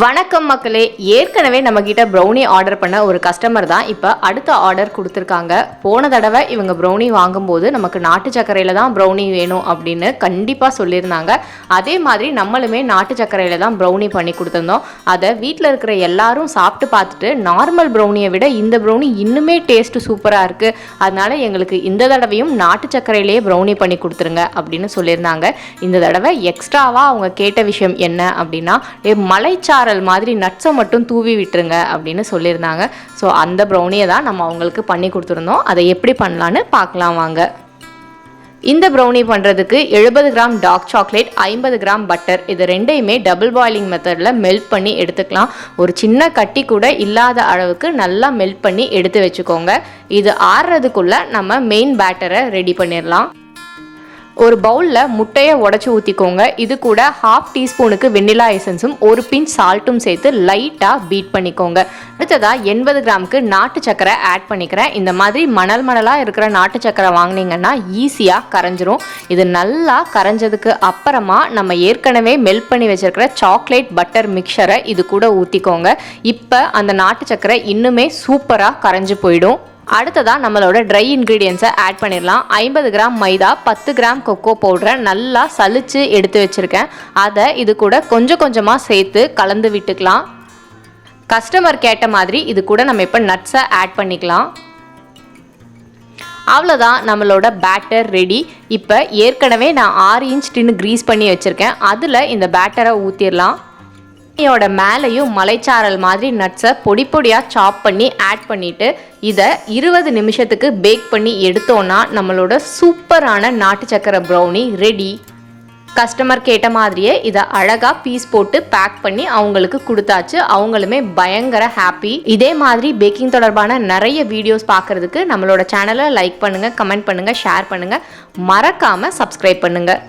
வணக்கம் மக்களே. ஏற்கனவே நம்மக்கிட்ட ப்ரௌனி ஆர்டர் பண்ண ஒரு கஸ்டமர் தான் இப்போ அடுத்த ஆர்டர் கொடுத்துருக்காங்க. போன தடவை இவங்க ப்ரௌனி வாங்கும்போது நமக்கு நாட்டு சர்க்கரையில் தான் ப்ரௌனி வேணும் அப்படின்னு கண்டிப்பாக சொல்லியிருந்தாங்க. அதே மாதிரி நம்மளுமே நாட்டு சர்க்கரையில் தான் ப்ரௌனி பண்ணி கொடுத்துருந்தோம். அதை வீட்டில் இருக்கிற எல்லாரும் சாப்பிட்டு பார்த்துட்டு நார்மல் ப்ரௌனியை விட இந்த ப்ரௌனி இன்னுமே டேஸ்ட்டு சூப்பராக இருக்குது அதனால் எங்களுக்கு இந்த தடவையும் நாட்டு சர்க்கரையிலேயே ப்ரௌனி பண்ணி கொடுத்துருங்க அப்படின்னு சொல்லியிருந்தாங்க. இந்த தடவை எக்ஸ்ட்ராவாக அவங்க கேட்ட விஷயம் என்ன அப்படின்னா மலைச்சா மலைச்சாரல் மாதிரி நட்ஸை மட்டும் தூவி விட்டுருங்க அப்படின்னு சொல்லியிருந்தாங்க. ஸோ அந்த ப்ரௌனியை தான் நம்ம அவங்களுக்கு பண்ணி கொடுத்துருந்தோம். அதை எப்படி பண்ணலான்னு பார்க்கலாம் வாங்க. இந்த ப்ரௌனி பண்ணுறதுக்கு எழுபது கிராம் டார்க் சாக்லேட் ஐம்பது கிராம் பட்டர் இது ரெண்டையுமே டபுள் பாயிலிங் மெத்தடில் மெல்ட் பண்ணி எடுத்துக்கலாம். ஒரு சின்ன கட்டி கூட இல்லாத அளவுக்கு நல்லா மெல்ட் பண்ணி எடுத்து வச்சுக்கோங்க. இது ஆறுறதுக்குள்ளே நம்ம மெயின் பேட்டரை ரெடி பண்ணிடலாம். ஒரு பவுலில் முட்டையை உடச்சி ஊற்றிக்கோங்க இது கூட ஹாஃப் டீஸ்பூனுக்கு வெண்ணிலா எசன்ஸும் ஒரு பிஞ்ச் சால்ட்டும் சேர்த்து லைட்டாக பீட் பண்ணிக்கோங்க. அடுத்ததாக எண்பது கிராமுக்கு நாட்டு சக்கரை ஆட் பண்ணிக்கிறேன். இந்த மாதிரி மணல் மணலாக இருக்கிற நாட்டு சக்கரை வாங்குனீங்கன்னா ஈஸியாக கரைஞ்சிரும். இது நல்லா கரைஞ்சதுக்கு அப்புறமா நம்ம ஏற்கனவே மெல்ட் பண்ணி வச்சுருக்கிற சாக்லேட் பட்டர் மிக்சரை இது கூட ஊற்றிக்கோங்க இப்போ அந்த நாட்டு சக்கரை இன்னுமே சூப்பராக கரைஞ்சு போயிடும். அடுத்ததாக நம்மளோட ட்ரை இன்க்ரீடியன்ஸை ஆட் பண்ணிடலாம். ஐம்பது கிராம் மைதா பத்து கிராம் கொக்கோ பவுடரை நல்லா சலிச்சு எடுத்து வச்சுருக்கேன். அதை இது கூட கொஞ்சம் கொஞ்சமாக சேர்த்து கலந்து விட்டுக்கலாம். கஸ்டமர் கேட்ட மாதிரி இது கூட நம்ம இப்போ நட்ஸை ஆட் பண்ணிக்கலாம். அவ்வளோதான் நம்மளோட பேட்டர் ரெடி இப்போ ஏற்கனவே நான் ஆறு இன்ச் டின்னு க்ரீஸ் பண்ணி வச்சுருக்கேன். அதில் இந்த பேட்டரை ஊற்றிடலாம் யோட மேலேயும் மலைச்சாரல் மாதிரி நட்ஸை பொடி பொடியாக சாப் பண்ணி ஆட் பண்ணிவிட்டு இதை இருபது நிமிஷத்துக்கு பேக் பண்ணி எடுத்தோன்னா நம்மளோட சூப்பரான நாட்டு சக்கரை ப்ரௌனி ரெடி கஸ்டமர் கேட்ட மாதிரியே இதை அழகாக பீஸ் போட்டு பேக் பண்ணி அவங்களுக்கு கொடுத்தாச்சு. அவங்களுமே பயங்கர ஹாப்பி இதே மாதிரி பேக்கிங் தொடர்பான நிறைய வீடியோஸ் பார்க்குறதுக்கு நம்மளோட சேனலை லைக் பண்ணுங்கள் கமெண்ட் பண்ணுங்கள் ஷேர் பண்ணுங்கள் மறக்காமல் சப்ஸ்கிரைப் பண்ணுங்கள்